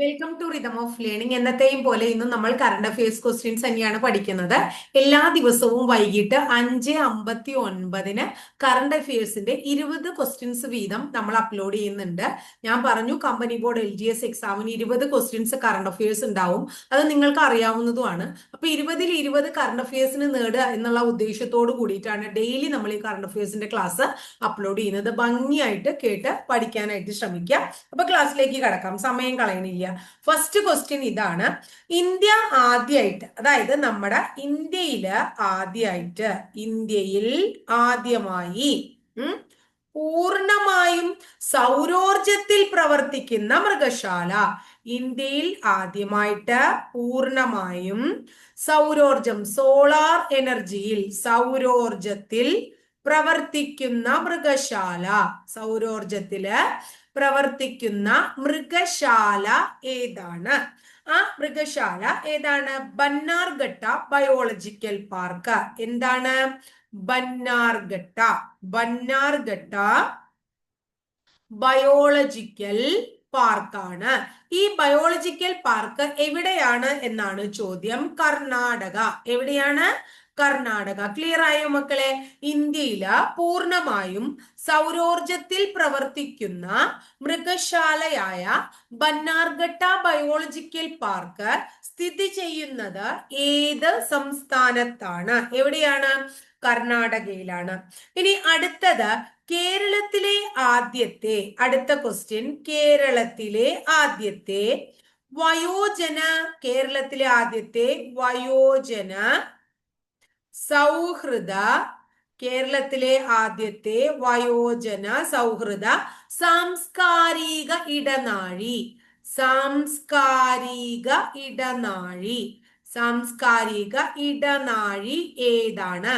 Welcome to rhythm of learning എന്നത്തെയും പോലെ ഇന്ന് നമ്മൾ കറണ്ട് അഫയേഴ്സ് ക്വസ്റ്റ്യൻസ് തന്നെയാണ് പഠിക്കുന്നത്. എല്ലാ ദിവസവും വൈകിട്ട് അഞ്ച് അമ്പത്തി ഒൻപതിന് കറണ്ട് അഫയേഴ്സിന്റെ ഇരുപത് ക്വസ്റ്റ്യൻസ് വീതം നമ്മൾ അപ്ലോഡ് ചെയ്യുന്നുണ്ട്. ഞാൻ പറഞ്ഞു company board L G S എക്സാമിന് ഇരുപത് ക്വസ്റ്റ്യൻസ് കറണ്ട് അഫയേഴ്സ് ഉണ്ടാവും. അത് നിങ്ങൾക്ക് അറിയാവുന്നതുമാണ്. അപ്പൊ ഇരുപതിൽ ഇരുപത് കറണ്ട് അഫയേഴ്സിന് നേടുക എന്നുള്ള ഉദ്ദേശത്തോട് കൂടിയിട്ടാണ് ഡെയിലി നമ്മൾ ഈ കറണ്ട് അഫയേഴ്സിന്റെ ക്ലാസ് അപ്ലോഡ് ചെയ്യുന്നത്. ഭംഗിയായിട്ട് കേട്ട് പഠിക്കാനായിട്ട് ശ്രമിക്കുക. അപ്പൊ ക്ലാസ്സിലേക്ക് കടക്കാം. സമയം കളയണില്ല. ഫസ്റ്റ് ക്വസ്റ്റ്യൻ ഇതാണ്. ഇന്ത്യ ആദ്യമായിട്ട് അതായത് നമ്മുടെ ഇന്ത്യയിൽ ആദ്യമായിട്ട് ഇന്ത്യയിൽ ആദ്യമായി പൂർണമായും സൗരോർജത്തിൽ പ്രവർത്തിക്കുന്ന മൃഗശാല. ഇന്ത്യയിൽ ആദ്യമായിട്ട് പൂർണമായും സൗരോർജം സോളാർ എനർജിയിൽ സൗരോർജത്തിൽ പ്രവർത്തിക്കുന്ന മൃഗശാല. സൗരോർജത്തിൽ പ്രവർത്തിക്കുന്ന മൃഗശാല ഏതാണ്? ആ മൃഗശാല ഏതാണ്? ബന്നാർഘട്ട ബയോളജിക്കൽ പാർക്ക് എന്താണ്? ബന്നാർഘട്ട. ബന്നാർഘട്ട ബയോളജിക്കൽ പാർക്കാണ് ഈ ബയോളജിക്കൽ പാർക്ക് എവിടെയാണ് എന്നാണ് ചോദ്യം. കർണാടക. എവിടെയാണ്? കർണാടക. ക്ലിയർ ആയോ മക്കളെ? ഇന്ത്യയിൽ പൂർണമായും സൗരോർജത്തിൽ പ്രവർത്തിക്കുന്ന മൃഗശാലയായ ബന്നാർഘട്ട ബയോളജിക്കൽ പാർക്ക് സ്ഥിതി ചെയ്യുന്നത് ഏത് സംസ്ഥാനത്താണ്? എവിടെയാണ്? കർണാടകയിലാണ്. ഇനി അടുത്തത് കേരളത്തിലെ ആദ്യത്തെ അടുത്ത ക്വസ്റ്റ്യൻ കേരളത്തിലെ ആദ്യത്തെ വയോജന കേരളത്തിലെ ആദ്യത്തെ വയോജന സൗഹൃദ കേരളത്തിലെ ആദ്യത്തെ വയോജന സൗഹൃദ സാംസ്കാരിക ഇടനാഴി. സാംസ്കാരിക ഇടനാഴി. സാംസ്കാരിക ഇടനാഴി ഏതാണ്?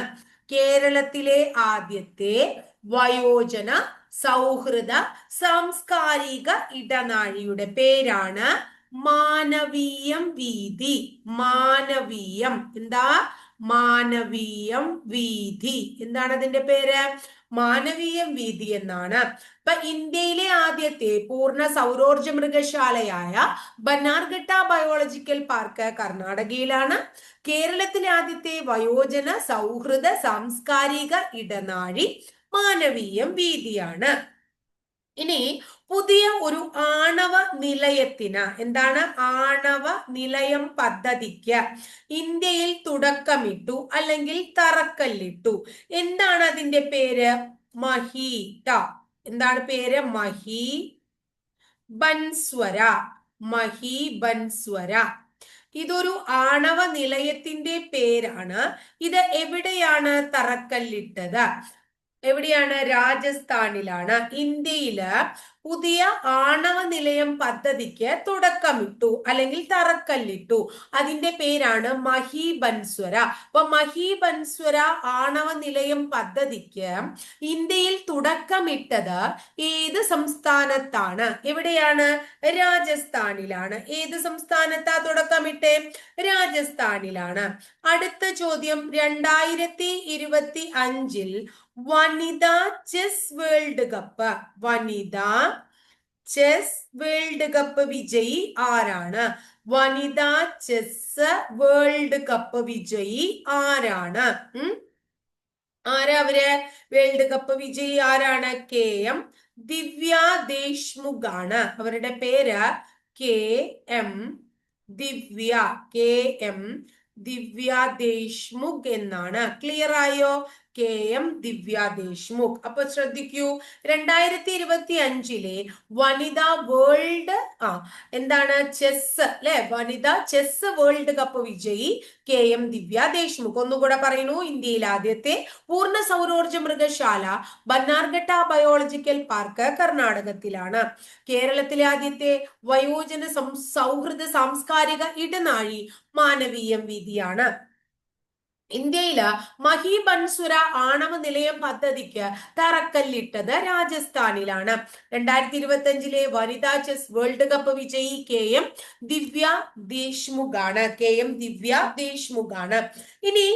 കേരളത്തിലെ ആദ്യത്തെ വയോജന സൗഹൃദ സാംസ്കാരിക ഇടനാഴിയുടെ പേരാണ് മാനവീയം വീതി. മാനവീയം. എന്താ? മാനവീയം വീതി എന്താണ് അതിന്റെ പേര്? മാനവീയം വീതി എന്നാണ്. ഇപ്പൊ ഇന്ത്യയിലെ ആദ്യത്തെ പൂർണ സൗരോർജ മൃഗശാലയായ ബനാർഘട്ട ബയോളജിക്കൽ പാർക്ക് കർണാടകയിലാണ്. കേരളത്തിലെ ആദ്യത്തെ വയോജന സൗഹൃദ സാംസ്കാരിക ഇടനാഴി മാനവീയം വീതിയാണ് ഇനി പുതിയ ഒരു ആണവ നിലയത്തിന് എന്താണ്? ആണവ നിലയം പദ്ധതിക്ക് ഇന്ത്യയിൽ തുടക്കമിട്ടു അല്ലെങ്കിൽ തറക്കല്ലിട്ടു. എന്താണ് അതിന്റെ പേര്? മഹീട്ട എന്താണ് പേര്? മഹി ബൻസ്വര. മഹി ബൻസ്വര. ഇതൊരു ആണവ നിലയത്തിന്റെ പേരാണ്. ഇത് എവിടെയാണ് തറക്കല്ലിട്ടത്? എവിടെയാണ്? രാജസ്ഥാനിലാണ്. ഇന്ത്യയിൽ പുതിയ ആണവ നിലയം പദ്ധതിക്ക് തുടക്കമിട്ടു അല്ലെങ്കിൽ തറക്കല്ലിട്ടു. അതിന്റെ പേരാണ് മഹീബൻസ്വര. അപ്പൊ മഹീബൻസ്വര ആണവ നിലയം പദ്ധതിക്ക് ഇന്ത്യയിൽ തുടക്കമിട്ടത് ഏത് സംസ്ഥാനത്താണ്? എവിടെയാണ്? രാജസ്ഥാനിലാണ്. ഏത് സംസ്ഥാനത്താ തുടക്കമിട്ടേ? രാജസ്ഥാനിലാണ്. അടുത്ത ചോദ്യം രണ്ടായിരത്തി ഇരുപത്തി അഞ്ചിൽ വനിതാ ചെസ് വേൾഡ് കപ്പ്. വനിതാ ചെസ് വേൾഡ് കപ്പ് വിജയി ആരാണ്? വനിതാ ചെസ് വേൾഡ് കപ്പ് വിജയി ആരാണ്? ആരാ അവർ? വേൾഡ് കപ്പ് വിജയി ആരാണ്? കെ എം ദിവ്യ ദേശ്മുഖ് ആണ് അവരുടെ പേര് K M Divya. K M Divya Deshmukh എന്നാണ്. ക്ലിയർ ആയോ? K M Divya Deshmukh. അപ്പൊ ശ്രദ്ധിക്കൂ രണ്ടായിരത്തി ഇരുപത്തി അഞ്ചിലെ വനിതാ വേൾഡ് ആ എന്താണ്? ചെസ് അല്ലെ? വനിതാ ചെസ് വേൾഡ് കപ്പ് വിജയി കെ എം ദിവ്യ ദേശ്മുഖ്. ഒന്നുകൂടെ പറയുന്നു ഇന്ത്യയിൽ ആദ്യത്തെ പൂർണ സൗരോർജ മൃഗശാല ബന്നാർഘട്ട ബയോളജിക്കൽ പാർക്ക് കർണാടകത്തിലാണ്. കേരളത്തിലെ ആദ്യത്തെ വയോജന സൗഹൃദ സാംസ്കാരിക ഇടനാഴി മാനവീയം വീതിയാണ്. ഇന്ത്യയിൽ മഹി ബൻസുര ആണവ നിലയം പദ്ധതിക്ക് തറക്കല്ലിട്ടത് രാജസ്ഥാനിലാണ്. രണ്ടായിരത്തി ഇരുപത്തി അഞ്ചിലെ വനിതാ ചെസ് വേൾഡ് കപ്പ് വിജയി കെ എം ദിവ്യ ദേശ്മുഖാണ്. കെ എം ദിവ്യ ദേശ്മുഖാണ്. ഇനി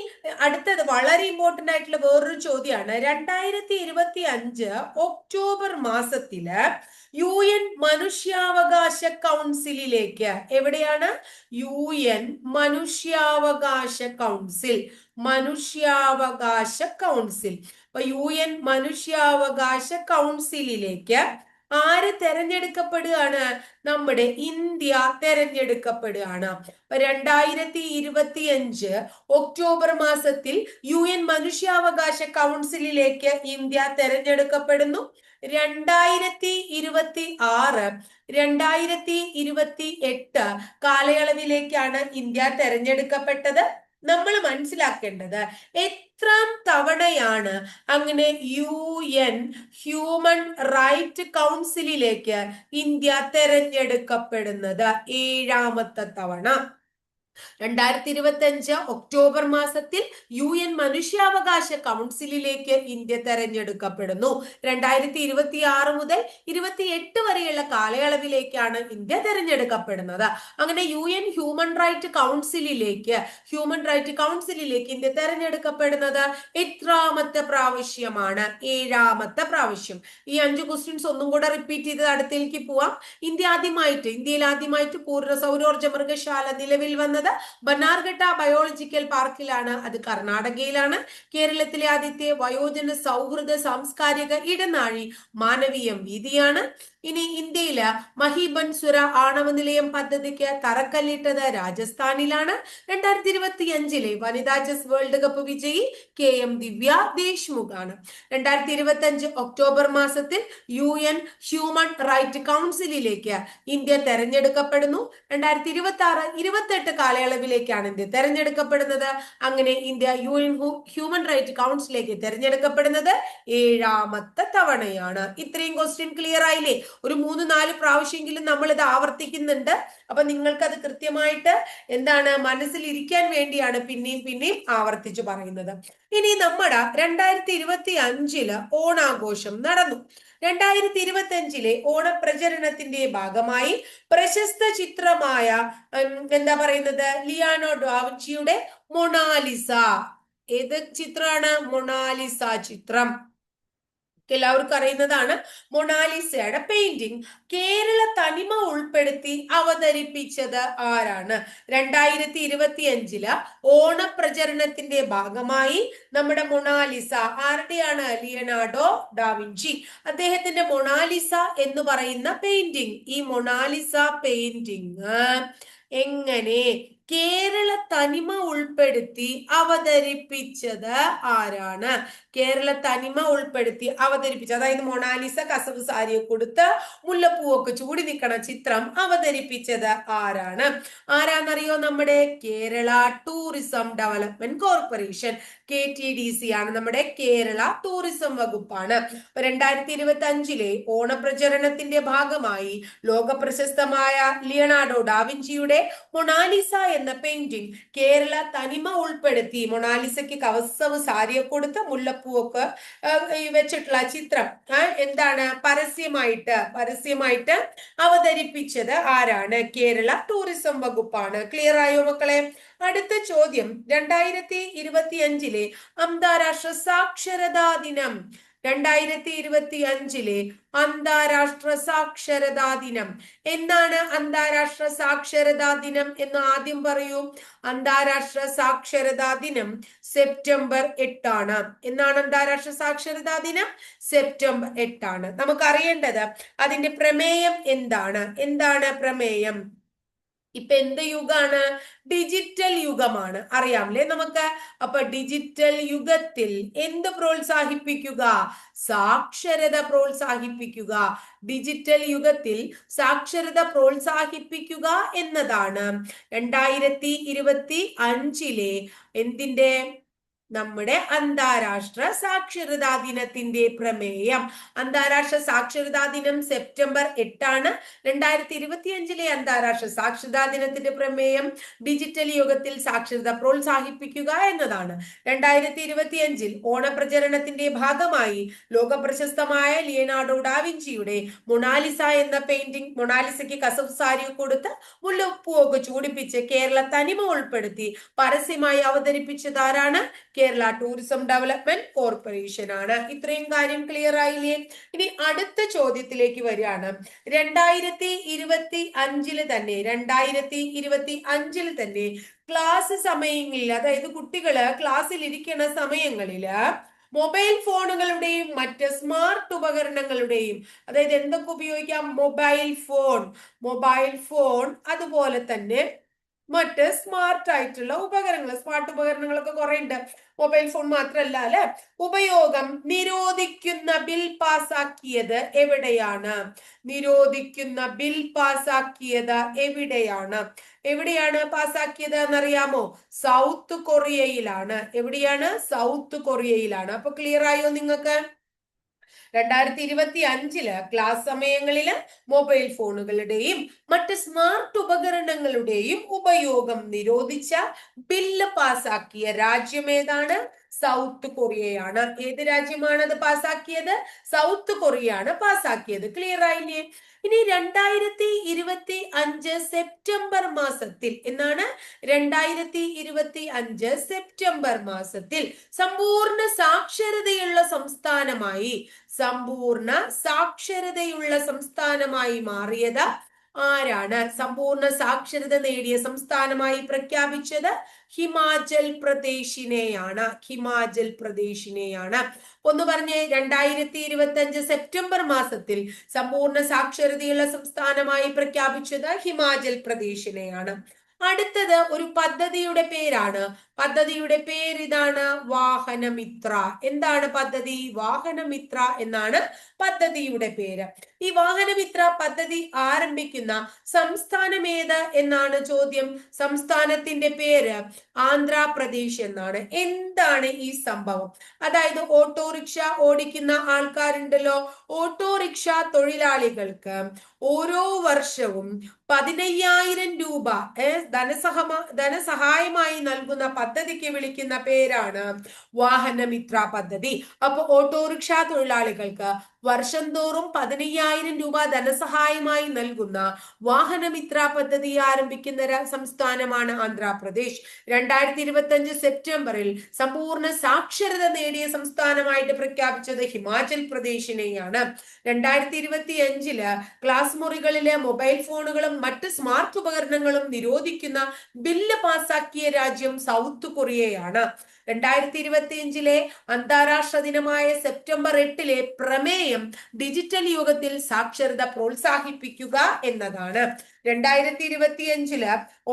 അടുത്തത് വളരെ ഇമ്പോർട്ടന്റ് ആയിട്ടുള്ള വേറൊരു ചോദ്യമാണ് രണ്ടായിരത്തി ഇരുപത്തി അഞ്ച് ഒക്ടോബർ മാസത്തിൽ യു എൻ മനുഷ്യാവകാശ കൗൺസിലിലേക്ക് എവിടെയാണ്? യു എൻ മനുഷ്യാവകാശ കൗൺസിൽ. മനുഷ്യാവകാശ കൗൺസിൽ. അപ്പൊ യു എൻ മനുഷ്യാവകാശ കൗൺസിലിലേക്ക് ആര് തെരഞ്ഞെടുക്കപ്പെടുകയാണ്? നമ്മുടെ ഇന്ത്യ തെരഞ്ഞെടുക്കപ്പെടുകയാണ്. അപ്പൊ രണ്ടായിരത്തി ഇരുപത്തി അഞ്ച് ഒക്ടോബർ മാസത്തിൽ യു എൻ മനുഷ്യാവകാശ കൗൺസിലിലേക്ക് ഇന്ത്യ തെരഞ്ഞെടുക്കപ്പെടുന്നു. രണ്ടായിരത്തി ഇരുപത്തി ആറ് രണ്ടായിരത്തി ഇരുപത്തി എട്ട് കാലയളവിലേക്കാണ് ഇന്ത്യ തെരഞ്ഞെടുക്കപ്പെട്ടത്. നമ്മൾ മനസ്സിലാക്കേണ്ടത് എത്രാം തവണയാണ് അങ്ങനെ യു എൻ ഹ്യൂമൻ റൈറ്റ് കൗൺസിലിലേക്ക് ഇന്ത്യ തെരഞ്ഞെടുക്കപ്പെടുന്നത്? ഏഴാമത്തെ തവണ. രണ്ടായിരത്തി ഇരുപത്തി അഞ്ച് ഒക്ടോബർ മാസത്തിൽ യു എൻ മനുഷ്യാവകാശ കൗൺസിലിലേക്ക് ഇന്ത്യ തെരഞ്ഞെടുക്കപ്പെടുന്നു. രണ്ടായിരത്തി ഇരുപത്തി ആറ് മുതൽ ഇരുപത്തി എട്ട് വരെയുള്ള കാലയളവിലേക്കാണ് ഇന്ത്യ തെരഞ്ഞെടുക്കപ്പെടുന്നത്. അങ്ങനെ യു എൻ ഹ്യൂമൻ റൈറ്റ് കൗൺസിലിലേക്ക് ഹ്യൂമൻ റൈറ്റ് കൗൺസിലിലേക്ക് ഇന്ത്യ തെരഞ്ഞെടുക്കപ്പെടുന്നത് എത്രാമത്തെ പ്രാവശ്യമാണ്? ഏഴാമത്തെ പ്രാവശ്യം. ഈ അഞ്ച് ക്വസ്റ്റ്യൻസ് ഒന്നും കൂടെ റിപ്പീറ്റ് ചെയ്ത് അടുത്തേക്ക് പോവാം. ഇന്ത്യ ആദ്യമായിട്ട് ഇന്ത്യയിൽ ആദ്യമായിട്ട് പൂർണ സൗരോർജ മൃഗശാല നിലവിൽ വന്നത് ബനാർഘട്ട ബയോളജിക്കൽ പാർക്കിലാണ് അത് കർണാടകയിലാണ്. കേരളത്തിലെ ആദ്യത്തെ വയോജന സൗഹൃദ സാംസ്കാരിക ഇടനാഴി മാനവീയം വീതിയാണ്. ഇനി ഇന്ത്യയിൽ മഹിബൻസുര ആണവ നിലയം പദ്ധതിക്ക് തറക്കല്ലിട്ടത് രാജസ്ഥാനിലാണ്. രണ്ടായിരത്തി ഇരുപത്തി അഞ്ചിലെ വനിതാ ചെസ് വേൾഡ് കപ്പ് വിജയി കെ എം ദിവ്യ ദേശ്മുഖ് ആണ് രണ്ടായിരത്തി ഇരുപത്തി അഞ്ച് ഒക്ടോബർ മാസത്തിൽ യു എൻ ഹ്യൂമൻ റൈറ്റ് കൗൺസിലിലേക്ക് ഇന്ത്യ തെരഞ്ഞെടുക്കപ്പെടുന്നു. രണ്ടായിരത്തി ഇരുപത്തി ആറ് ഇരുപത്തെട്ട് കാലയളവിലേക്കാണ് ഇന്ത്യ തെരഞ്ഞെടുക്കപ്പെടുന്നത്. അങ്ങനെ India U N human right കൗൺസിലേക്ക് തെരഞ്ഞെടുക്കപ്പെടുന്നത് ഏഴാമത്തെ തവണയാണ്. ഇത്രയും ക്വസ്റ്റ്യൻ ക്ലിയർ ആയില്ലേ? ഒരു മൂന്ന് നാല് പ്രാവശ്യമെങ്കിലും നമ്മൾ ഇത് ആവർത്തിക്കുന്നുണ്ട്. അപ്പൊ നിങ്ങൾക്ക് അത് കൃത്യമായിട്ട് എന്താണ് മനസ്സിൽ ഇരിക്കാൻ വേണ്ടിയാണ് പിന്നെയും പിന്നെയും ആവർത്തിച്ചു പറയുന്നത്. ഇനി നമ്മുടെ രണ്ടായിരത്തി ഇരുപത്തി അഞ്ചിൽ ഓണാഘോഷം നടന്നു. രണ്ടായിരത്തി ഇരുപത്തി അഞ്ചിലെ ഓണപ്രചരണത്തിന്റെ ഭാഗമായി പ്രശസ്ത ചിത്രമായ എന്താ പറയുന്നത്? ലിയാനോ ഡാവിഞ്ചിയുടെ മൊണാലിസ. ഏത് ചിത്രമാണ്? മൊണാലിസ ചിത്രം. എല്ലാവർക്കും അറിയുന്നതാണ് മൊണാലിസയുടെ പെയിന്റിംഗ് കേരള തനിമ ഉൾപ്പെടുത്തി അവതരിപ്പിച്ചത് ആരാണ്? രണ്ടായിരത്തി ഇരുപത്തി അഞ്ചിൽ ഓണപ്രചരണത്തിന്റെ ഭാഗമായി നമ്മുടെ മൊണാലിസ ആരുടെയാണ്? ലിയനാർഡോ ഡാവിഞ്ചി അദ്ദേഹത്തിന്റെ മൊണാലിസ എന്ന് പറയുന്ന പെയിന്റിംഗ് ഈ മൊണാലിസ പെയിന്റിംഗ് എങ്ങനെ കേരള തനിമ ഉൾപ്പെടുത്തി അവതരിപ്പിച്ചത് ആരാണ്? കേരള തനിമ ഉൾപ്പെടുത്തി അവതരിപ്പിച്ച അതായത് മൊണാലിസ കസവ് സാരിയെ കൊടുത്ത് മുല്ലപ്പൂവൊക്കെ ചൂടി നിൽക്കണ ചിത്രം അവതരിപ്പിച്ചത് ആരാണ്? ആരാന്നറിയോ? നമ്മുടെ Kerala tourism development corporation K T D C ആണ് നമ്മുടെ കേരള ടൂറിസം വകുപ്പാണ്. രണ്ടായിരത്തി ഇരുപത്തി അഞ്ചിലെ ഓണപ്രചരണത്തിന്റെ ഭാഗമായി ലോക പ്രശസ്തമായ ലിയണാർഡോ ഡാവിഞ്ചിയുടെ മൊണാലിസ എന്ന പെയിന്റിംഗ് കേരള തനിമ ഉൾപ്പെടുത്തി. മൊണാലിസയ്ക്ക് കവസവ് സാരിയെ കൊടുത്ത മുല്ലപ്പൂവൊക്കെ വെച്ചിട്ടുള്ള ചിത്രം. എന്താണ് പരസ്യമായിട്ട് പരസ്യമായിട്ട് അവതരിപ്പിച്ചത് ആരാണ്? കേരള ടൂറിസം വകുപ്പാണ്. ക്ലിയർ ആയോ മക്കളെ? അടുത്ത ചോദ്യം. രണ്ടായിരത്തി ഇരുപത്തി അഞ്ചിലെ അന്താരാഷ്ട്ര സാക്ഷരതാ ദിനം. രണ്ടായിരത്തി ഇരുപത്തി അഞ്ചിലെ അന്താരാഷ്ട്ര സാക്ഷരതാ ദിനം. എന്നാണ് അന്താരാഷ്ട്ര സാക്ഷരതാ ദിനം എന്ന് ആദ്യം പറയൂ? അന്താരാഷ്ട്ര സാക്ഷരതാ ദിനം സെപ്റ്റംബർ എട്ടാണ്. എന്നാണ് അന്താരാഷ്ട്ര സാക്ഷരതാ ദിനം? സെപ്റ്റംബർ എട്ടാണ്. നമുക്ക് അറിയേണ്ടത് അതിന്റെ പ്രമേയം എന്താണ്? എന്താണ് പ്രമേയം? ഇപ്പൊ എന്ത് യുഗമാണ് ഡിജിറ്റൽ യുഗമാണ്. അറിയാമല്ലേ നമുക്ക്? അപ്പൊ ഡിജിറ്റൽ യുഗത്തിൽ എന്ത് പ്രോത്സാഹിപ്പിക്കുക? സാക്ഷരത പ്രോത്സാഹിപ്പിക്കുക. ഡിജിറ്റൽ യുഗത്തിൽ സാക്ഷരത പ്രോത്സാഹിപ്പിക്കുക എന്നതാണ്. രണ്ടായിരത്തി ഇരുപത്തി അഞ്ചിലെ എന്തിന്റെ നമ്മുടെ അന്താരാഷ്ട്ര സാക്ഷരതാ ദിനത്തിന്റെ പ്രമേയം. അന്താരാഷ്ട്ര സാക്ഷരതാ ദിനം സെപ്റ്റംബർ എട്ടാണ്. രണ്ടായിരത്തി ഇരുപത്തി അഞ്ചിലെ അന്താരാഷ്ട്ര സാക്ഷരതാ ദിനത്തിന്റെ പ്രമേയം ഡിജിറ്റൽ യുഗത്തിൽ സാക്ഷരത പ്രോത്സാഹിപ്പിക്കുക എന്നതാണ്. രണ്ടായിരത്തി ഇരുപത്തി അഞ്ചിൽ ഓണപ്രചരണത്തിന്റെ ഭാഗമായി ലോക പ്രശസ്തമായ ലിയനാർഡോ ഡാവിഞ്ചിയുടെ മൊണാലിസ എന്ന പെയിന്റിംഗ് മൊണാലിസയ്ക്ക് കസവ് സാരി കൊടുത്ത് മുല്ലപ്പൂ ഒക്കെ ചൂടിപ്പിച്ച് കേരള തനിമ ഉൾപ്പെടുത്തി പരസ്യമായി അവതരിപ്പിച്ചതാരാണ് കേരള ടൂറിസം ഡെവലപ്മെന്റ് കോർപ്പറേഷൻ ആണ്. ഇത്രയും കാര്യം ക്ലിയർ ആയില്ലേ? ഇനി അടുത്ത ചോദ്യത്തിലേക്ക് വരികയാണ്. രണ്ടായിരത്തി ഇരുപത്തി അഞ്ചിൽ തന്നെ രണ്ടായിരത്തി ഇരുപത്തി അഞ്ചിൽ തന്നെ ക്ലാസ് സമയങ്ങളിൽ അതായത് കുട്ടികൾ ക്ലാസ്സിൽ ഇരിക്കുന്ന സമയങ്ങളിൽ മൊബൈൽ ഫോണുകളുടെയും മറ്റ് സ്മാർട്ട് ഉപകരണങ്ങളുടെയും അതായത് എന്തൊക്കെ ഉപയോഗിക്കാം? മൊബൈൽ ഫോൺ മൊബൈൽ ഫോൺ അതുപോലെ തന്നെ മറ്റ് സ്മാർട്ട് ആയിട്ടുള്ള ഉപകരണങ്ങൾ സ്മാർട്ട് ഉപകരണങ്ങളൊക്കെ കുറെ ഉണ്ട് മൊബൈൽ ഫോൺ മാത്രമല്ല അല്ലെ? ഉപയോഗം നിരോധിക്കുന്ന ബിൽ പാസാക്കിയത് എവിടെയാണ്? നിരോധിക്കുന്ന ബിൽ പാസാക്കിയത് എവിടെയാണ്? എവിടെയാണ് പാസാക്കിയത് എന്നറിയാമോ? സൗത്ത് കൊറിയയിലാണ്. എവിടെയാണ്? സൗത്ത് കൊറിയയിലാണ്. അപ്പൊ ക്ലിയർ ആയോ നിങ്ങൾക്ക്? രണ്ടായിരത്തി ഇരുപത്തി അഞ്ചിൽ ക്ലാസ് സമയങ്ങളിൽ മൊബൈൽ ഫോണുകളുടെയും മറ്റ് സ്മാർട്ട് ഉപകരണങ്ങളുടെയും ഉപയോഗം നിരോധിച്ച ബില്ല് പാസാക്കിയ രാജ്യം ഏതാണ്? സൗത്ത് കൊറിയയാണ്. ഏത് രാജ്യമാണ് അത് പാസാക്കിയത്? സൗത്ത് കൊറിയയാണ് പാസാക്കിയത്. ക്ലിയർ ആയില്ലേ? ഇനി രണ്ടായിരത്തി ഇരുപത്തി അഞ്ച് സെപ്റ്റംബർ മാസത്തിൽ എന്നാണ്? രണ്ടായിരത്തി ഇരുപത്തി അഞ്ച് സെപ്റ്റംബർ മാസത്തിൽ സമ്പൂർണ സാക്ഷരതയുള്ള സംസ്ഥാനമായി സമ്പൂർണ സാക്ഷരതയുള്ള സംസ്ഥാനമായി മാറിയത് ആരാണ് സമ്പൂർണ സാക്ഷരത നേടിയ സംസ്ഥാനമായി പ്രഖ്യാപിച്ചത്? ഹിമാചൽ പ്രദേശിനെയാണ്. ഹിമാചൽ പ്രദേശിനെയാണ്. ഒന്ന് പറഞ്ഞേ രണ്ടായിരത്തി ഇരുപത്തി അഞ്ച് സെപ്റ്റംബർ മാസത്തിൽ സമ്പൂർണ സാക്ഷരതയുള്ള സംസ്ഥാനമായി പ്രഖ്യാപിച്ചത് ഹിമാചൽ പ്രദേശിനെയാണ്. അടുത്തത് ഒരു പദ്ധതിയുടെ പേരാണ്. പദ്ധതിയുടെ പേര് ഇതാണ് വാഹനമിത്ര. എന്താണ് പദ്ധതി? വാഹനമിത്ര എന്നാണ് പദ്ധതിയുടെ പേര്. ഈ വാഹനമിത്ര പദ്ധതി ആരംഭിക്കുന്ന സംസ്ഥാനം ഏത് എന്നാണ് ചോദ്യം. സംസ്ഥാനത്തിന്റെ പേര് ആന്ധ്രാപ്രദേശ് എന്നാണ്. എന്താണ് ഈ സംഭവം? അതായത് ഓട്ടോറിക്ഷ ഓടിക്കുന്ന ആൾക്കാരുണ്ടല്ലോ. ഓട്ടോറിക്ഷ തൊഴിലാളികൾക്ക് ഓരോ വർഷവും പതിനയ്യായിരം രൂപ ധനസഹമ ധനസഹായമായി നൽകുന്ന പദ്ധതിക്ക് വിളിക്കുന്ന പേരാണ് വാഹനമിത്ര പദ്ധതി. അപ്പൊ ഓട്ടോറിക്ഷ തൊഴിലാളികൾക്ക് വർഷം തോറും പതിനയ്യായിരം രൂപ ധനസഹായമായി നൽകുന്ന വാഹനമിത്ര പദ്ധതി ആരംഭിക്കുന്ന സംസ്ഥാനമാണ് ആന്ധ്രാപ്രദേശ്. രണ്ടായിരത്തി ഇരുപത്തി അഞ്ച് സെപ്റ്റംബറിൽ സമ്പൂർണ സാക്ഷരത നേടിയ സംസ്ഥാനമായിട്ട് പ്രഖ്യാപിച്ചത് ഹിമാചൽ പ്രദേശിനെയാണ്. രണ്ടായിരത്തി ഇരുപത്തി അഞ്ചിൽ ക്ലാസ് മുറികളിലെ മൊബൈൽ ഫോണുകളും മറ്റ് സ്മാർട്ട് ഉപകരണങ്ങളും നിരോധിക്കുന്ന ബില്ല് പാസാക്കിയ രാജ്യം സൗത്ത് കൊറിയയാണ്. രണ്ടായിരത്തി ഇരുപത്തി അഞ്ചിലെ അന്താരാഷ്ട്ര ദിനമായ സെപ്റ്റംബർ എട്ടിലെ പ്രമേയം ഡിജിറ്റൽ യുഗത്തിൽ സാക്ഷരത പ്രോത്സാഹിപ്പിക്കുക എന്നതാണ്. രണ്ടായിരത്തി ഇരുപത്തി അഞ്ചിൽ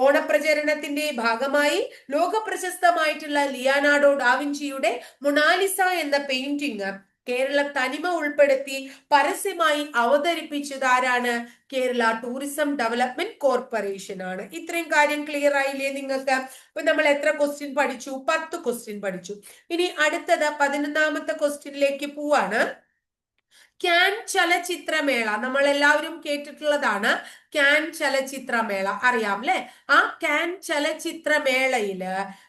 ഓണപ്രചരണത്തിന്റെ ഭാഗമായി ലോക പ്രശസ്തമായിട്ടുള്ള ലിയാനാഡോ ഡാവിഞ്ചിയുടെ മൊണാലിസ എന്ന പെയിന്റിംഗ് കേരള തനിമ ഉൾപ്പെടുത്തി പരസ്യമായി അവതരിപ്പിച്ചത് ആരാണ്? കേരള ടൂറിസം ഡെവലപ്മെന്റ് കോർപ്പറേഷൻ ആണ്. ഇത്രയും കാര്യം ക്ലിയർ ആയില്ലേ നിങ്ങൾക്ക്? ഇപ്പൊ നമ്മൾ എത്ര ക്വസ്റ്റ്യൻ പഠിച്ചു? പത്ത് ക്വസ്റ്റ്യൻ പഠിച്ചു. ഇനി അടുത്തത് പതിനൊന്നാമത്തെ ക്വസ്റ്റ്യനിലേക്ക് പോവാണ്. ക്യാൻ ചലച്ചിത്രമേള നമ്മൾ എല്ലാവരും കേട്ടിട്ടുള്ളതാണ്. ക്യാൻ ചലച്ചിത്രമേള. അറിയാം അല്ലെ ആ ക്യാൻ ചലച്ചിത്രമേളയിൽ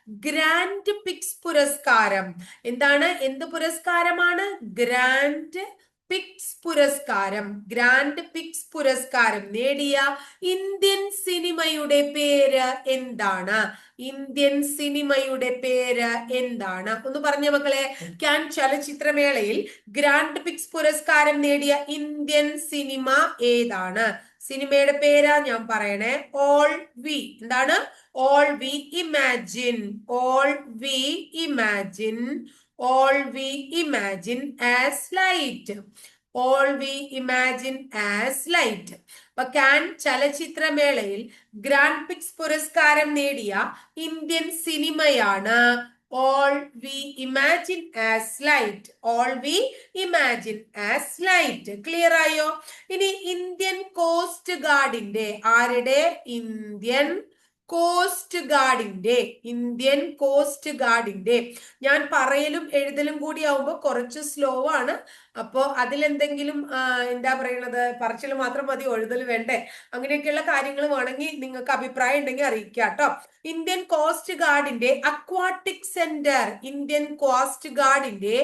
ഗ്രാൻഡ് പിക്സ് പുരസ്കാരം. എന്താണ്? എന്ത് പുരസ്കാരമാണ്? ഗ്രാൻഡ് പിക്സ് പുരസ്കാരം ഗ്രാൻഡ് പിക്സ് പുരസ്കാരം നേടിയ ഇന്ത്യൻ സിനിമയുടെ പേര് എന്താണ്? ഇന്ത്യൻ സിനിമയുടെ പേര് എന്താണ്? ഒന്ന് പറഞ്ഞ മക്കളെ. ക്യാൻ ചലച്ചിത്രമേളയിൽ ഗ്രാൻഡ് പിക്സ് പുരസ്കാരം നേടിയ ഇന്ത്യൻ സിനിമ ഏതാണ്? സിനിമയുടെ പേരാ ഞാൻ പറയണേ. All we. എന്താണ്? All we imagine. All we imagine. All we imagine as light all we imagine as light അപ്പൊ കാൻ ചലച്ചിത്രമേളയിൽ ഗ്രാൻഡ് പിക്സ് പുരസ്കാരം നേടിയ ഇന്ത്യൻ സിനിമയാണ് all we imagine as light all we imagine as light clear ആയോ? ഇനി Indian coast ഗാർഡിന്റെ ആരുടെ? Indian coast ഗാർഡിന്റെ ഇന്ത്യൻ കോസ്റ്റ് ഗാർഡിന്റെ ഞാൻ പറയലും എഴുതലും കൂടി ആവുമ്പോൾ കുറച്ച് സ്ലോ ആണ്. അപ്പോൾ അതിലെന്തെങ്കിലും എന്താ പറയണത്? പറച്ചിൽ മാത്രം മതി എഴുതൽ വേണ്ടേ? അങ്ങനെയൊക്കെയുള്ള കാര്യങ്ങൾ വേണമെങ്കിൽ നിങ്ങൾക്ക് അഭിപ്രായം ഉണ്ടെങ്കിൽ അറിയിക്കാം കേട്ടോ. ഇന്ത്യൻ കോസ്റ്റ് ഗാർഡിന്റെ അക്വാട്ടിക് സെന്റർ ഇന്ത്യൻ കോസ്റ്റ് ഗാർഡിന്റെ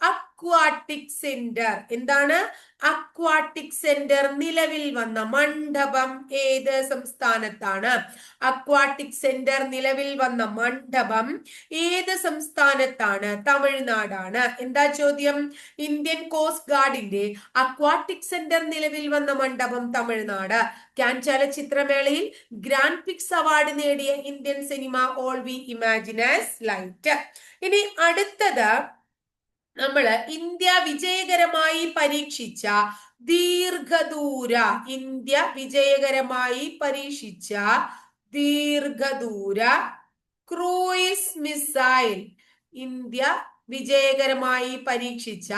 അക്വാട്ടിക് സെന്റർ എന്താണ്? അക്വാട്ടിക് സെന്റർ നിലവിൽ വന്ന മണ്ഡപം ഏത് സംസ്ഥാനത്താണ്? അക്വാട്ടിക് സെന്റർ നിലവിൽ വന്ന മണ്ഡപം ഏത് സംസ്ഥാനത്താണ്? തമിഴ്നാടാണ്. എന്താ ചോദ്യം? ഇന്ത്യൻ കോസ്റ്റ് ഗാർഡിന്റെ അക്വാട്ടിക് സെന്റർ നിലവിൽ വന്ന മണ്ഡപം തമിഴ്നാട്. ക്യാൻ ചലച്ചിത്രമേളയിൽ ഗ്രാൻഡ് പിക്സ് അവാർഡ് നേടിയ Indian cinema all we imagine as light ഇനി അടുത്തത് നമ്മൾ ഇന്ത്യ വിജയകരമായി പരീക്ഷിച്ച ദീർഘദൂര ഇന്ത്യ വിജയകരമായി പരീക്ഷിച്ച ദീർഘദൂര ക്രൂയിസ് മിസൈൽ ഇന്ത്യ വിജയകരമായി പരീക്ഷിച്ച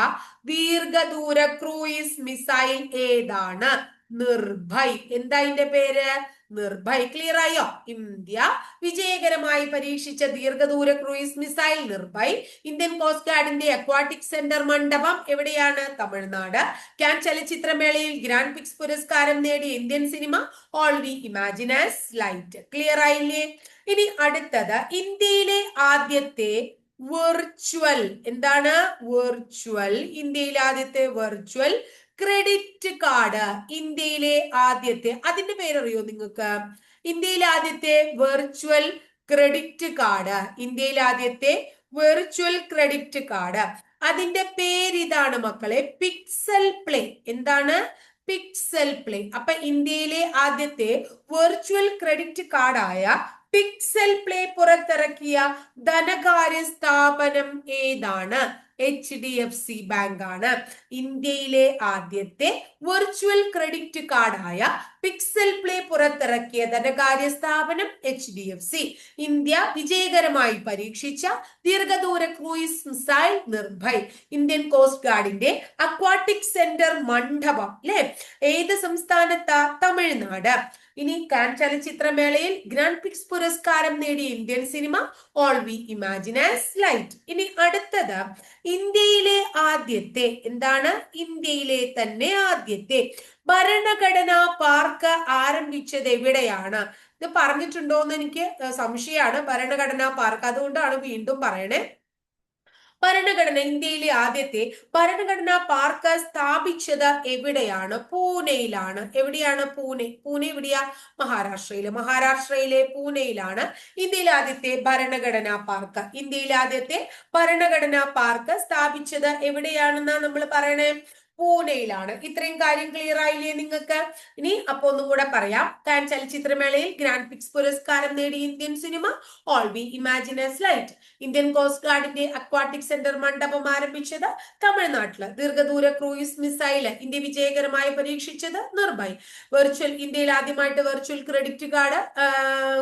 ദീർഘദൂര ക്രൂയിസ് മിസൈൽ ഏതാണ്? നിർഭയ്. എന്താ ഇതിന്റെ പേര്? നിർഭയ്. ക്ലിയർ ആയോ? ഇന്ത്യ വിജയകരമായി പരീക്ഷിച്ച ദീർഘദൂര cruise missile Nirbhay. Indian coast ഗാർഡിന്റെ aquatic centre Mandapam എവിടെയാണ്? തമിഴ്നാട്. ക്യാൻ ചലച്ചിത്രമേളയിൽ ഗ്രാൻഡ് പിക്സ് പുരസ്കാരം നേടിയ Indian cinema all we imagine as light clear ആയില്ലേ? ഇനി അടുത്തത്. ഇന്ത്യയിലെ ആദ്യത്തെ വെർച്വൽ എന്താണ്? വെർച്വൽ ഇന്ത്യയിലെ ആദ്യത്തെ വെർച്വൽ ക്രെഡിറ്റ് കാർഡ് ഇന്ത്യയിലെ ആദ്യത്തെ അതിന്റെ പേരറിയോ നിങ്ങൾക്ക്? ഇന്ത്യയിലെ ആദ്യത്തെ വെർച്വൽ ക്രെഡിറ്റ് കാർഡ് ഇന്ത്യയിലെ ആദ്യത്തെ വെർച്വൽ ക്രെഡിറ്റ് കാർഡ് അതിന്റെ പേരിതാണ് മക്കളെ പിക്സൽ പ്ലേ എന്താണ്? പിക്സൽ പ്ലേ അപ്പൊ ഇന്ത്യയിലെ ആദ്യത്തെ വെർച്വൽ ക്രെഡിറ്റ് കാർഡായ പിക്സൽ പ്ലേ പുറത്തിറക്കിയ ധനകാര്യ സ്ഥാപനം ഏതാണ്? H D F C bank ആണ്. ഇന്ത്യയിലെ ആദ്യത്തെ വെർച്വൽ ക്രെഡിറ്റ് കാർഡായ പിക്സൽ പ്ലേ പുറത്തിറക്കിയ ധനകാര്യ സ്ഥാപനം H D F C India വിജയകരമായി പരീക്ഷിച്ച ദീർഘദൂര cruise missile Nirbhay. Indian coast ഗാർഡിന്റെ aquatic centre Mandapam അല്ലെ ഏത് സംസ്ഥാനത്താ? തമിഴ്നാട്. ഇനി കാൻ ചലച്ചിത്രമേളയിൽ ഗ്രാൻഡ് പിക്സ് പുരസ്കാരം നേടിയ Indian cinema all we imagine as light ഇനി അടുത്തത് ഇന്ത്യയിലെ ആദ്യത്തെ എന്താണ് ഇന്ത്യയിലെ തന്നെ ആദ്യത്തെ. ഭരണഘടനാ പാർക്ക് ആരംഭിച്ചത് എവിടെയാണ്? ഇത് പറഞ്ഞിട്ടുണ്ടോ എന്ന് എനിക്ക് സംശയമാണ്. ഭരണഘടനാ പാർക്ക്. അതുകൊണ്ടാണ് വീണ്ടും പറയണേ. ഭരണഘടന ഇന്ത്യയിലെ ആദ്യത്തെ ഭരണഘടനാ പാർക്ക് സ്ഥാപിച്ചത് എവിടെയാണ്? പൂനെയിലാണ്. എവിടെയാണ് പൂനെ? പൂനെ എവിടെയാ? മഹാരാഷ്ട്രയിലെ. മഹാരാഷ്ട്രയിലെ പൂനെയിലാണ് ഇന്ത്യയിലെ ആദ്യത്തെ ഭരണഘടനാ പാർക്ക്. ഇന്ത്യയിലെ ആദ്യത്തെ ഭരണഘടനാ പാർക്ക് സ്ഥാപിച്ചത് എവിടെയാണെന്നാ നമ്മൾ പറയണേ? പൂനെയിലാണ്. ഇത്രയും കാര്യം ക്ലിയർ ആയില്ലേ നിങ്ങൾക്ക്? ഇനി അപ്പൊ ഒന്നും കൂടെ പറയാം. കാൻ ചലച്ചിത്രമേളയിൽ ഗ്രാൻഡ് പിക്സ് പുരസ്കാരം നേടിയ Indian cinema all we imagine as light Indian coast ഗാർഡിന്റെ aquatic centre Mandapam ആരംഭിച്ചത് തമിഴ്നാട്ടിൽ. ദീർഘദൂര ക്രൂയിസ് മിസൈൽ ഇന്ത്യ വിജയകരമായി പരീക്ഷിച്ചത് നിർഭയ്. വെർച്വൽ ഇന്ത്യയിൽ ആദ്യമായിട്ട് വെർച്വൽ ക്രെഡിറ്റ് കാർഡ്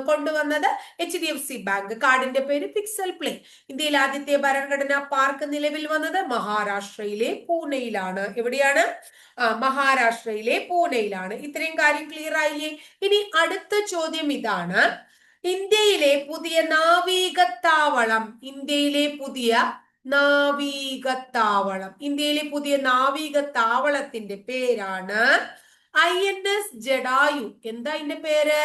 കൊണ്ടുവന്നത് H D F C bank. കാർഡിന്റെ പേര് പിക്സൽ പ്ലേ. ഇന്ത്യയിൽ ആദ്യത്തെ ഭരണഘടനാ പാർക്ക് നിലവിൽ വന്നത് മഹാരാഷ്ട്രയിലെ പൂനെയിലാണ്. എവിടെയാണ് മഹാരാഷ്ട്രയിലെ പൂനെയിലാണ്. ഇത്രയും കാര്യം ക്ലിയർ ആയില്ലേ? ഇനി അടുത്ത ചോദ്യം ഇതാണ്. ഇന്ത്യയിലെ പുതിയ നാവികത്താവളം ഇന്ത്യയിലെ പുതിയ നാവികത്താവളം. ഇന്ത്യയിലെ പുതിയ നാവികത്താവളത്തിന്റെ പേരാണ് ഐ എൻ എസ് ജഡായു എന്താ അതിന്റെ പേര്?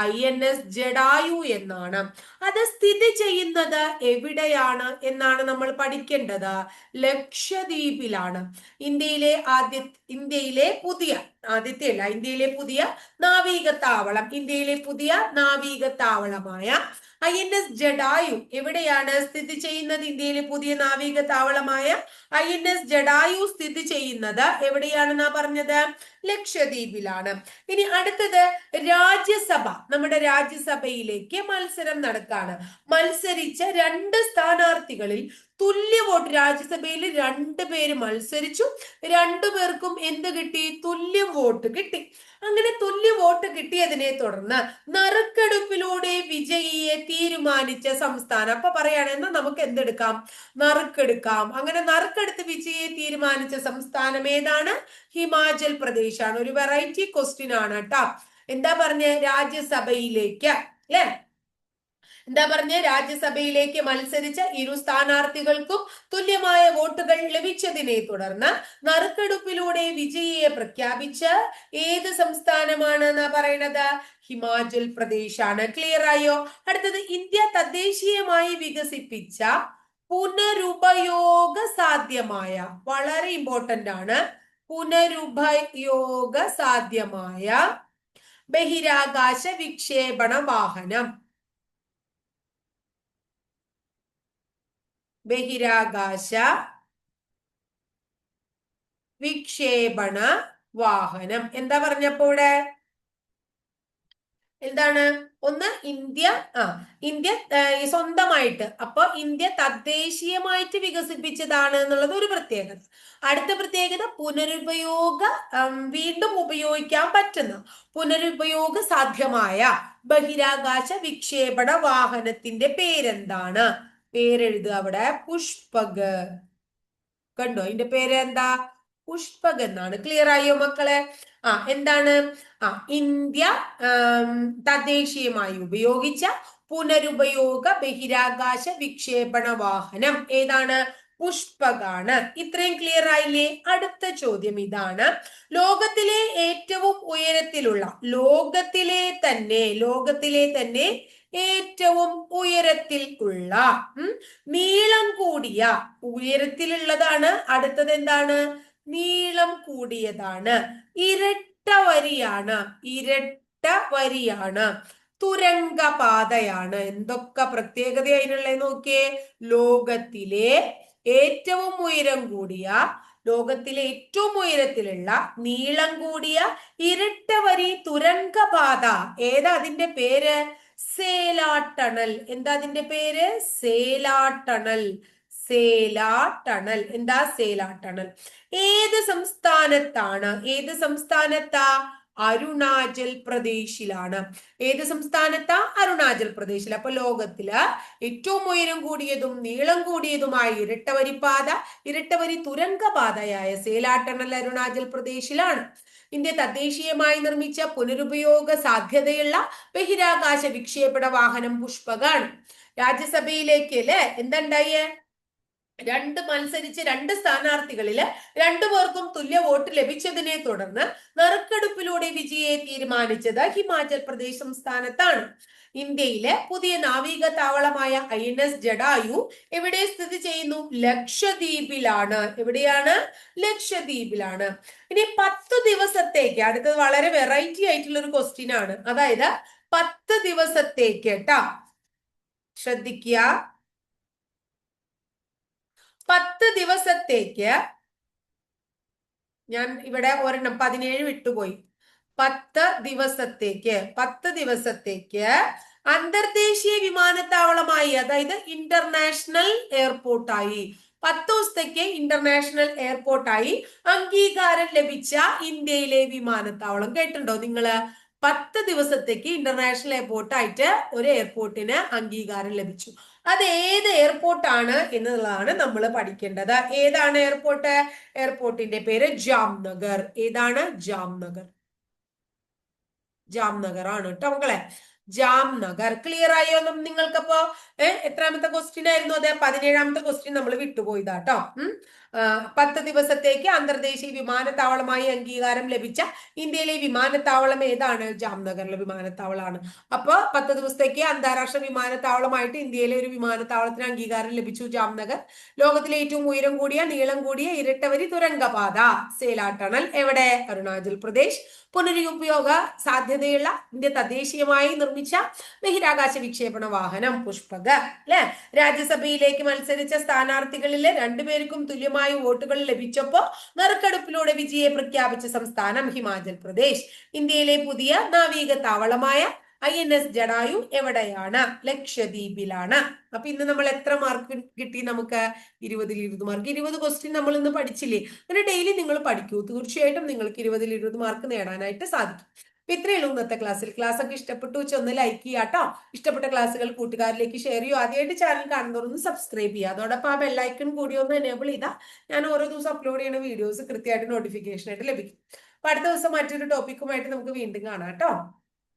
ഐ എൻ എസ് ജഡായു എന്നാണ്. അത് സ്ഥിതി ചെയ്യുന്നത് എവിടെയാണ് എന്നാണ് നമ്മൾ പഠിക്കേണ്ടത്? ലക്ഷദ്വീപിലാണ്. ഇന്ത്യയിലെ ആദ്യ ഇന്ത്യയിലെ പുതിയ ആദ്യത്തെ അല്ല ഇന്ത്യയിലെ പുതിയ നാവിക താവളം ഇന്ത്യയിലെ പുതിയ നാവിക താവളമായ ഐ എൻ എസ് ജഡായു എവിടെയാണ് സ്ഥിതി ചെയ്യുന്നത്? ഇന്ത്യയിലെ പുതിയ നാവിക താവളമായ ഐ എൻ എസ് ജഡായു സ്ഥിതി ചെയ്യുന്നത് എവിടെയാണെന്നാ പറഞ്ഞത്? ലക്ഷദ്വീപിലാണ്. ഇനി അടുത്തത് രാജ്യസഭ നമ്മുടെ രാജ്യസഭയിലേക്ക് മത്സരം നടക്കാണ്. മത്സരിച്ച രണ്ട് സ്ഥാനാർത്ഥികളിൽ തുല്യ വോട്ട്. രാജ്യസഭയിൽ രണ്ടു പേര് മത്സരിച്ചു. രണ്ടു പേർക്കും എന്ത് കിട്ടി? തുല്യ വോട്ട് കിട്ടി. അങ്ങനെ തുല്യ വോട്ട് കിട്ടിയതിനെ തുടർന്ന് നറുക്കെടുപ്പിലൂടെ വിജയിയെ തീരുമാനിച്ച സംസ്ഥാനം. അപ്പൊ പറയുകയാണെന്ന് നമുക്ക് എന്തെടുക്കാം? നറുക്കെടുക്കാം. അങ്ങനെ നറുക്കെടുത്ത് വിജയിയെ തീരുമാനിച്ച സംസ്ഥാനം ഏതാണ്? ഹിമാചൽ പ്രദേശ് ആണ് ഒരു വെറൈറ്റി ക്വസ്റ്റ്യൻ ആണ് കേട്ടോ എന്താ പറഞ്ഞ? രാജ്യസഭയിലേക്ക്. അല്ലെ? എന്താ പറഞ്ഞ? രാജ്യസഭയിലേക്ക് മത്സരിച്ച ഇരു സ്ഥാനാർത്ഥികൾക്കും തുല്യമായ വോട്ടുകൾ ലഭിച്ചതിനെ തുടർന്ന് നറുക്കെടുപ്പിലൂടെ വിജയിയെ പ്രഖ്യാപിച്ച് ഏത് സംസ്ഥാനമാണ് എന്നാ പറയണത്? ഹിമാചൽ പ്രദേശ് ആണ് ക്ലിയർ ആയോ? അടുത്തത് ഇന്ത്യ തദ്ദേശീയമായി വികസിപ്പിച്ച പുനരുപയോഗ സാധ്യമായ വളരെ ഇമ്പോർട്ടന്റ് ആണ്. പുനരുപയോഗ സാധ്യമായ ബഹിരാകാശ വിക്ഷേപണ വാഹനം. ബഹിരാകാശ വിക്ഷേപണ വാഹനം. എന്താ പറഞ്ഞപ്പോ ഇവിടെ? എന്താണ്? ഒന്ന് ഇന്ത്യ ആ ഇന്ത്യ സ്വന്തമായിട്ട്. അപ്പൊ ഇന്ത്യ തദ്ദേശീയമായിട്ട് വികസിപ്പിച്ചതാണ് എന്നുള്ളത് ഒരു പ്രത്യേകത. അടുത്ത പ്രത്യേകത പുനരുപയോഗ വീണ്ടും ഉപയോഗിക്കാൻ പറ്റുന്ന പുനരുപയോഗ സാധ്യമായ ബഹിരാകാശ വിക്ഷേപണ വാഹനത്തിന്റെ പേരെന്താണ്? പേരെഴുതുക അവിടെ. പുഷ്പക്. കണ്ടോ? ഇതിന്റെ പേര് എന്താ പുഷ്പക് എന്നാണ്. ക്ലിയർ ആയോ മക്കളെ? ആ എന്താണ്? ആ ഇന്ത്യ തദ്ദേശീയമായി ഉപയോഗിച്ച പുനരുപയോഗ ബഹിരാകാശ വിക്ഷേപണ വാഹനം ഏതാണ്? പുഷ്പകാണ്. ഇത്രയും ക്ലിയർ ആയില്ലേ? അടുത്ത ചോദ്യം ഇതാണ്. ലോകത്തിലെ ഏറ്റവും ഉയരത്തിലുള്ള ലോകത്തിലെ തന്നെ ലോകത്തിലെ തന്നെ ഏറ്റവും ഉയരത്തിൽ ഉള്ള നീളം കൂടിയ ഉയരത്തിലുള്ളതാണ്. അടുത്തത് എന്താണ്? നീളം കൂടിയതാണ്. ഇരട്ട വരിയാണ്. ഇരട്ട വരിയാണ്. തുരങ്കപാതയാണ്. എന്തൊക്കെ പ്രത്യേകത അതിനുള്ള നോക്കിയേ? ലോകത്തിലെ ഏറ്റവും ഉയരം കൂടിയ ലോകത്തിലെ ഏറ്റവും ഉയരത്തിലുള്ള നീളം കൂടിയ ഇരട്ട വരി തുരങ്കപാത. ഏതാ അതിന്റെ പേര്? സേലാ ടണൽ എന്താ അതിന്റെ പേര്? സേലാ ടണൽ സേലാ ടണൽ എന്താ സേലാ ടണൽ ഏത് സംസ്ഥാനത്താണ്? ഏത് സംസ്ഥാനത്താ? അരുണാചൽ പ്രദേശിലാണ്. ഏത് സംസ്ഥാനത്താ? അരുണാചൽ പ്രദേശിൽ. അപ്പൊ ലോകത്തിൽ ഏറ്റവും ഉയരം കൂടിയതും നീളം കൂടിയതുമായ ഇരട്ടവരിപ്പാത ഇരട്ടവരി തുരങ്കപാതയായ സേലാട്ടണൽ അരുണാചൽ പ്രദേശിലാണ്. ഇന്ത്യ തദ്ദേശീയമായി നിർമ്മിച്ച പുനരുപയോഗ സാധ്യതയുള്ള ബഹിരാകാശ വിക്ഷേപണ വാഹനം പുഷ്പകാണ്. രാജ്യസഭയിലേക്ക് അല്ലെ? എന്തുണ്ടായേ? രണ്ട് മത്സരിച്ച് രണ്ട് സ്ഥാനാർത്ഥികളിൽ രണ്ടു പേർക്കും തുല്യ വോട്ട് ലഭിച്ചതിനെ തുടർന്ന് നറുക്കെടുപ്പിലൂടെ വിജയെ തീരുമാനിച്ചത് ഹിമാചൽ പ്രദേശ് സംസ്ഥാനത്താണ് ഇന്ത്യയിലെ പുതിയ നാവിക താവളമായ ഐ എൻ എസ് ജഡായു എവിടെ സ്ഥിതി ചെയ്യുന്നു? ലക്ഷദ്വീപിലാണ്. എവിടെയാണ്? ലക്ഷദ്വീപിലാണ്. ഇനി പത്ത് ദിവസത്തേക്ക് അടുത്തത് വളരെ വെറൈറ്റി ആയിട്ടുള്ള ഒരു ക്വസ്റ്റ്യൻ ആണ്. അതായത് പത്ത് ദിവസത്തേക്ക് കേട്ടാ ശ്രദ്ധിക്കുക പത്ത് ദിവസത്തേക്ക് ഞാൻ ഇവിടെ ഒരെണ്ണം പതിനേഴ് വിട്ടുപോയി. പത്ത് ദിവസത്തേക്ക് പത്ത് ദിവസത്തേക്ക് അന്തർദേശീയ വിമാനത്താവളമായി അതായത് ഇന്റർനാഷണൽ എയർപോർട്ടായി പത്ത് ദിവസത്തേക്ക് ഇന്റർനാഷണൽ എയർപോർട്ടായി അംഗീകാരം ലഭിച്ച ഇന്ത്യയിലെ വിമാനത്താവളം. കേട്ടിട്ടുണ്ടോ നിങ്ങൾ? പത്ത് ദിവസത്തേക്ക് ഇന്റർനാഷണൽ എയർപോർട്ടായിട്ട് ഒരു എയർപോർട്ടിന് അംഗീകാരം ലഭിച്ചു. അത് ഏത് എയർപോർട്ടാണ് എന്നുള്ളതാണ് നമ്മൾ പഠിക്കേണ്ടത്. ഏതാണ് എയർപോർട്ട് എയർപോർട്ടിന്റെ പേര് ജാംനഗർ. ഏതാണ്? ജാംനഗർ. ജാംനഗർ ആണ് കേട്ടോ മക്കളെ. ജാംനഗർ. ക്ലിയർ ആയോ നിങ്ങൾക്കപ്പോ ഏഹ് എത്രാമത്തെ ക്വസ്റ്റ്യൻ ആയിരുന്നു അതെ? പതിനേഴാമത്തെ ക്വസ്റ്റ്യൻ നമ്മൾ വിട്ടുപോയതാട്ടോ ഉം? പത്ത് ദിവസത്തേക്ക് അന്തർദേശീയ വിമാനത്താവളമായി അംഗീകാരം ലഭിച്ച ഇന്ത്യയിലെ വിമാനത്താവളം ഏതാണ്? ജാംനഗറിലെ വിമാനത്താവളമാണ്. അപ്പോൾ പത്ത് ദിവസത്തേക്ക് അന്താരാഷ്ട്ര വിമാനത്താവളമായിട്ട് ഇന്ത്യയിലെ ഒരു വിമാനത്താവളത്തിന് അംഗീകാരം ലഭിച്ചു ജാംനഗർ. ലോകത്തിലെ ഏറ്റവും ഉയരം കൂടിയ നീളം കൂടിയ ഇരട്ടവരി തുരങ്കപാത സേലാ ടണൽ. എവിടെ? അരുണാചൽ പ്രദേശ്. പുനരുപയോഗ സാധ്യതയുള്ള ഇന്ത്യ തദ്ദേശീയമായി നിർമ്മിച്ച ബഹിരാകാശ വിക്ഷേപണ വാഹനം പുഷ്പക അല്ലെ? രാജ്യസഭയിലേക്ക് മത്സരിച്ച സ്ഥാനാർത്ഥികളിലെ രണ്ടുപേർക്കും തുല്യമായി തുല്യമായി വോട്ടുകൾ ലഭിച്ചപ്പോൾ നറുക്കെടുപ്പിലൂടെ വിജയെ പ്രഖ്യാപിച്ച സംസ്ഥാനം ഹിമാചൽ പ്രദേശ്. ഇന്ത്യയിലെ പുതിയ നാവിക താവളമായ ഐ എൻ എസ് ജഡായു എവിടെയാണ്? ലക്ഷദ്വീപിലാണ്. അപ്പൊ ഇന്ന് നമ്മൾ എത്ര മാർക്ക് കിട്ടി നമുക്ക്? ഇരുപതിൽ ഇരുപത് മാർക്ക് ഇരുപത് ക്വസ്റ്റ്യൻ നമ്മൾ ഇന്ന് പഠിച്ചില്ലേ? അങ്ങനെ ഡെയിലി നിങ്ങൾ പഠിക്കൂ. തീർച്ചയായിട്ടും നിങ്ങൾക്ക് ഇരുപതിൽ ഇരുപത് മാർക്ക് നേടാനായിട്ട് സാധിക്കും. ഇത്രയേ ഉള്ളൂ ഇന്നത്തെ ക്ലാസ്സിൽ. ക്ലാസ് ഒക്കെ ഇഷ്ടപ്പെട്ടു വെച്ച് ഒന്ന് ലൈക്ക് കേട്ടോ ഇഷ്ടപ്പെട്ട ക്ലാസ്സുകൾ കൂട്ടുകാരിലേക്ക് ഷെയർ ചെയ്യൂ. ആദ്യമായിട്ട് ചാനൽ കാണുന്നവരൊന്ന് സബ്സ്ക്രൈബ് ചെയ്യുക അതോടൊപ്പം ആ ബെല്ലൈക്കൺ കൂടി ഒന്ന് എനേബിൾ ചെയ്താൽ ഞാൻ ഓരോ ദിവസം അപ്ലോഡ് ചെയ്യുന്ന വീഡിയോസ് കൃത്യമായിട്ട് നോട്ടിഫിക്കേഷൻ ആയിട്ട് ലഭിക്കും. അപ്പൊ അടുത്ത ദിവസം മറ്റൊരു ടോപ്പിക്കുമായിട്ട് നമുക്ക് വീണ്ടും കാണാം കേട്ടോ